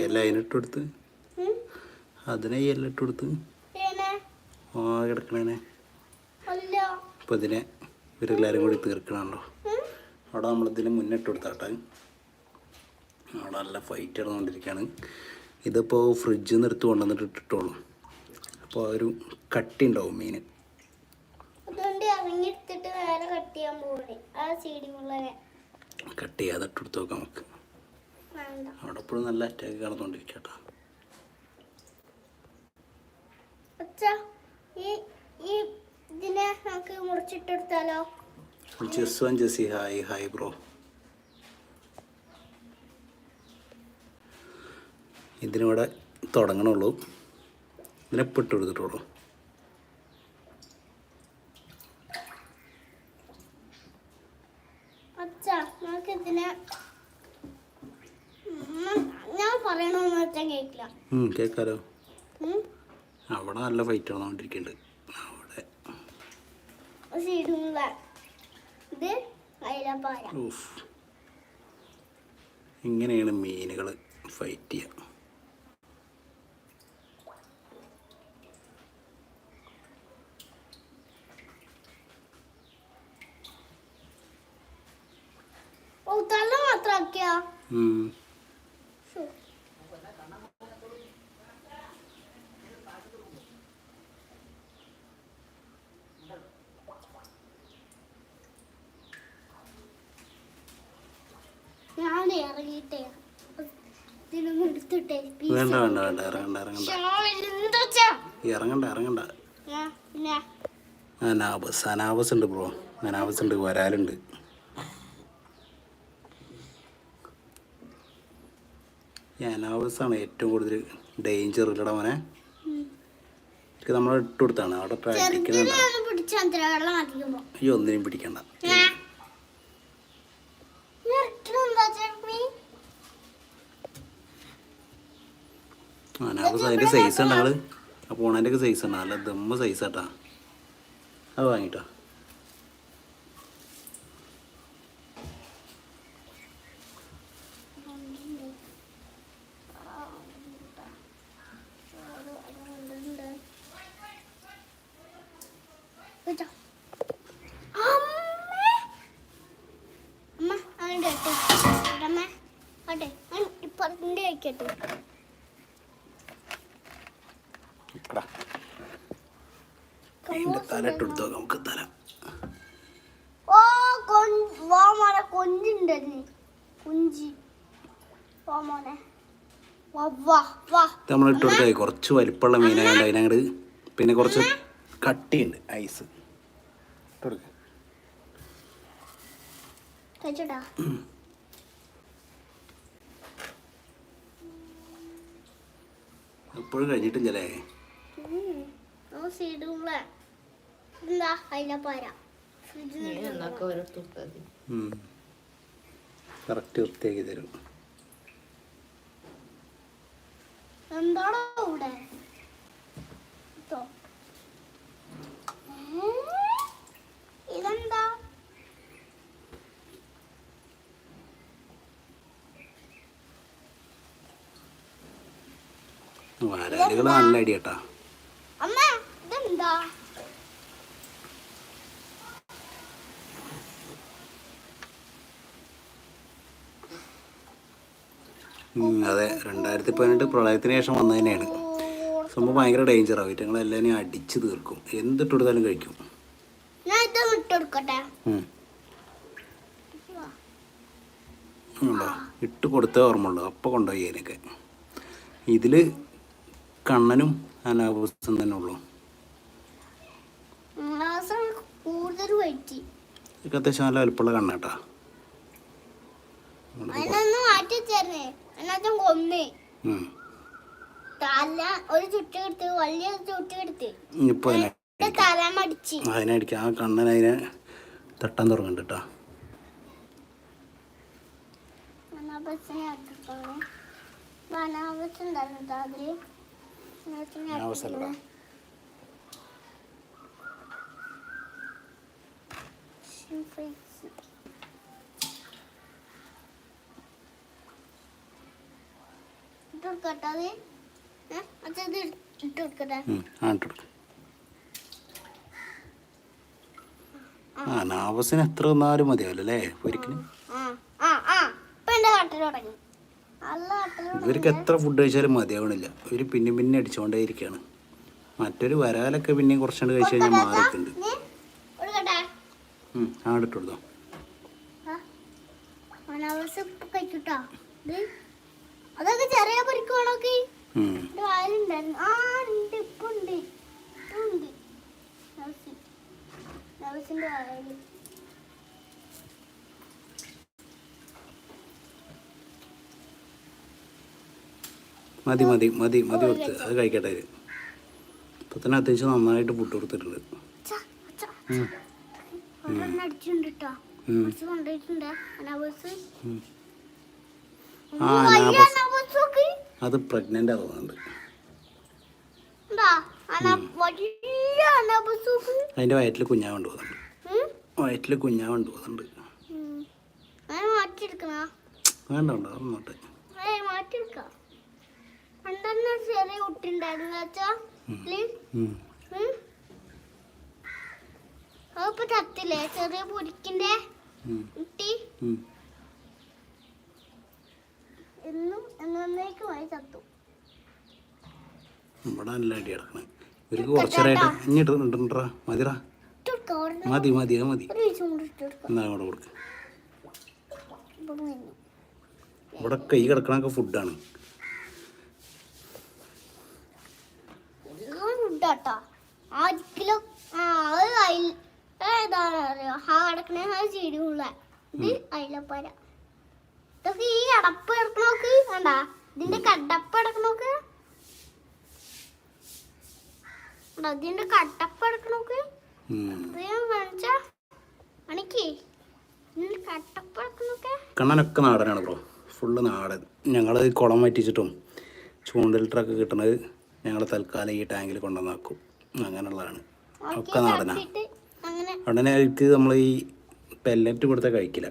ഇല അതിനിട്ട് കൊടുത്ത്. അതിനെ ഇല ഇട്ട് കൊടുത്ത്. ഏനെ? ആ കിടക്കണേനെ. അപ്പോൾ ഇതിനെ ഇവരെല്ലാവരും കൂടി തീർക്കണമല്ലോ ഉം. അവിടെ നമ്മളിതിന് മുന്നിട്ട് കൊടുത്താട്ടെ. അവിടെ നല്ല ഫൈറ്റ് നടന്നുകൊണ്ടിരിക്കുകയാണ് ഇതിപ്പോൾ ഫ്രിഡ്ജിൽ നിന്ന് എടുത്ത് കൊണ്ടുവന്നിട്ട് ഇട്ടിട്ടോളൂ. അപ്പോൾ ആ ഒരു കട്ടി ഉണ്ടാവും മീൻ കട്ട് ചെയ്യാൻ പോകണേ ആ സീഡി മുള്ളനെ. കട്ട് ചെയ്യാതെ ഇട്ടെടുത്ത് നോക്കാം നമുക്ക്. അവിടെ എപ്പോഴും നല്ല അറ്റാക്ക് ഈ ഇതിനെ നമുക്ക് മുറിച്ചിട്ടെടുത്താലോ Jaswan Jasi hi hi bro ഇതിനിവിടെ തുടങ്ങണുള്ളൂ. ഇതിനെ ഇട്ട് കൊടുത്തിട്ടുള്ളൂ. ഉം. അവിടെ നല്ല ഫൈറ്റ് നടന്നുകൊണ്ടിരിക്കുന്നുണ്ട്. അവിടെ. ഇങ്ങനെയാണ് മീനുകൾ ഫൈറ്റ് ചെയ്യുക ഓ തല മാത്രം ആക്കിയാ ഉം. ഞാൻ ഇറങ്ങിയിട്ടേ വേണ്ട വേണ്ട വേണ്ട ഇറങ്ങണ്ട ഇറങ്ങണ്ട. ഇറങ്ങണ്ട ഇറങ്ങണ്ട. അനാബസ് അനാബസ് ഉണ്ട് ബ്രോ. അനാബസ് ഉണ്ട് വരാലുണ്ട്. ഈ ആണ് ഏറ്റവും കൂടുതൽ ഡേഞ്ചർ ഇല്ലടാ മോനെ. നമ്മൾ ഇട്ട് കൊടുത്താണ്. അവിടെ പ്രാക്ടിക്കുന്നുണ്ട് ഈ ഒന്നിനും പിടിക്കണ്ട. അതിന്റെ സൈസ് ഉണ്ട് ഞങ്ങൾ ആ പോണതിന്റെ ഒക്കെ സൈസ് ഉണ്ട് നല്ല ദമ്മ സൈസ് ആട്ടാ. അത് വാങ്ങിട്ടോ അമ്മ അതിന്റെ അമ്മ അതെ ഇപ്പുറത്തിന്റെ ആയിക്കോട്ടെ ഇക്കടാ. അതിന്റെ തല ഇട്ട് കൊടുത്തോ നമുക്ക് തല. ഓ കുഞ്ചി. നമ്മൾ ഇട്ട് കൊടുത്താൽ കുറച്ച് വലിപ്പമുള്ള മീനായതുകൊണ്ട് അതിനങ്ങട് പിന്നെ കുറച്ച് കട്ടിയുണ്ട് ഐസ്. ഇട്ട് കൊടുക്ക്. ഇപ്പോഴും കഴിഞ്ഞിട്ടില്ലല്ലേ? കറക്റ്റ് വൃത്തിയാക്കി തരും. എന്താണോ ഇവിടെ? വരാലുകൾ നല്ല അടി കേട്ടാ. അതെ രണ്ടായിരത്തി പതിനെട്ട് പ്രളയത്തിന് ശേഷം വന്നതന്നെയാണ് സംഭവം ഭയങ്കര ഡേഞ്ചറാണ് വീട്ടുകളെല്ലാവരും അടിച്ചു തീർക്കും. എന്തിട്ട് കൊടുത്താലും കഴിക്കും ഇട്ട് കൊടുത്തേ ഓർമ്മയുള്ളൂ. അപ്പോൾ കൊണ്ടുപോയി അതിനൊക്കെ. ഇതിൽ കണ്ണനും അനാവസ്ഥം തന്നെ ഉള്ളൂ. ഇതൊക്കെ അത്യാവശ്യം നല്ല വലുപ്പമുള്ള കണ്ണേട്ടാ. അടിക്കാം. ആ കണ്ണൻ അതിനെ തട്ടാൻ തുടങ്ങുന്നുണ്ട് കേട്ടോ. അടുത്തോളൂ ഉണ്ടായിരുന്നു അതിൽ. അനാബസിനെ അനാബസല്ലടാ. അടുത്തോളൂ. ഫ്രൈസ് ഇട്ട് കൊടുക്കട്ടെ. അത് ഏ അച്ഛൻ ഇത് ആ ഇട്ടെടുക്കും ആ നാവസിന് എത്ര തന്നാലും മതിയാവില്ല അല്ലേ ഒരിക്കലും? ആ ആ ആ. ഇപ്പൊ എന്റെ കട്ടൽ തുടങ്ങി ഇവർക്ക് എത്ര ഫുഡ് കഴിച്ചാലും മതിയാവണില്ല. ഇവർ പിന്നെ പിന്നെ അടിച്ചുകൊണ്ടേ ഇരിക്കുകയാണ് മറ്റൊരു വരാലൊക്കെ പിന്നെയും കുറച്ചുകൊണ്ട് കഴിച്ചു കഴിഞ്ഞാൽ മാറിയിട്ടുണ്ട് ആ ഇട്ട് അതൊക്കെ ചെറിയ പരിക്കുകളൊക്കെ ആ ഉണ്ട് ഇപ്പൊ ഉണ്ട് ഇപ്പൊ ഉണ്ട് വായൽ. മതി മതി മതി മതി കൊടുത്ത്. അത് കഴിക്കട്ടെ. ഇപ്പൊ തന്നെ അത്യാവശ്യം നന്നായിട്ട് പുട്ട് കൊടുത്തിട്ടുണ്ട്. ആ. അത് പ്രഗ്നന്റ് ആവുന്നുണ്ട്. അതിന്റെ വയറ്റിൽ കുഞ്ഞാ അനാബസ് വയറ്റിൽ അതിന്റെ വയറ്റിൽ കുഞ്ഞാവുണ്ട് പോകുന്നുണ്ട് വയറ്റിൽ കുഞ്ഞാവുണ്ട് പോകുന്നുണ്ട്. അത് വേണ്ട വേണ്ട അതൊന്നോട്ടെ ഏയ് മാറ്റിയെടുക്കാം ചെറിയ കുട്ടി. ഉണ്ടായിരുന്നു വെച്ചാ. അതിപ്പോ ചത്തില്ലേ ചെറിയ പൊരിക്കിന്റെ കുട്ടി. എന്നും എന്നേക്കുമായി ചത്തു ഇവിടെ നല്ല അടി കിടക്കണേ. ഇവർക്ക് കുറച്ചേരായിട്ട് ഇങ്ങോട്ട് ഉണ്ടണ്ടാ മതിടാ. മതി മതി അത് മതി. എന്നാ അങ്ങോട്ട് കൊടുക്ക്. ഇവിടെ കൈ കിടക്കണൊക്കെ ഫുഡാണ് ഫുഡാട്ടോ ആ കിലോ ആ അത് അയിൽ ഏതാണ് അറിയോ ആ കിടക്കണേ ആ ചെടിയുള്ള ഇത് അയിലപ്പര. ഇതൊക്കെ ഈ അടപ്പ് കിടക്കണോക്ക് വേണ്ട ഇതിന്റെ കടപ്പ് കിടക്കണോക്ക് എടാ, ഇതിന്റെ കട്ടപ്പ് കിടക്കണോക്കെ കണ്ണനൊക്കെ നാടനാണ് ബ്രോ. ഫുള്ള് നാടൻ. ഞങ്ങൾ കുളം വറ്റിച്ചിട്ടും ചൂണ്ടലിട്ടൊക്കെ കിട്ടണത് ഞങ്ങൾ തൽക്കാലം ഈ ടാങ്കിൽ കൊണ്ടുവന്നാക്കും. അങ്ങനെയുള്ളതാണ്. ഒക്കെ നാടന ഉടനെ അവർക്ക് നമ്മൾ ഈ പെല്ലറ്റ് കൊടുത്ത കഴിക്കില്ല.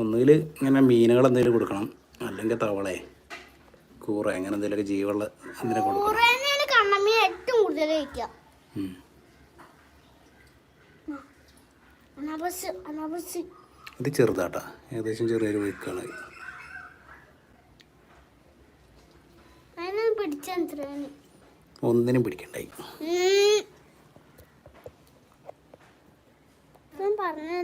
ഒന്നുകിൽ ഇങ്ങനെ മീനുകൾ എന്തെങ്കിലും കൊടുക്കണം. അല്ലെങ്കിൽ തവളെ കൂറ അങ്ങനെ എന്തെങ്കിലുമൊക്കെ ജീവുള്ള എന്തെങ്കിലും കൊടുക്കണം? ഇത് ചെറുതാട്ടാ. ഏകദേശം ചെറിയൊരു വൈക്കാണ് അതിനെ പിടിച്ചെന്ത്രാന് ഒന്നിനും പിടിക്കണ്ടായി. പറഞ്ഞ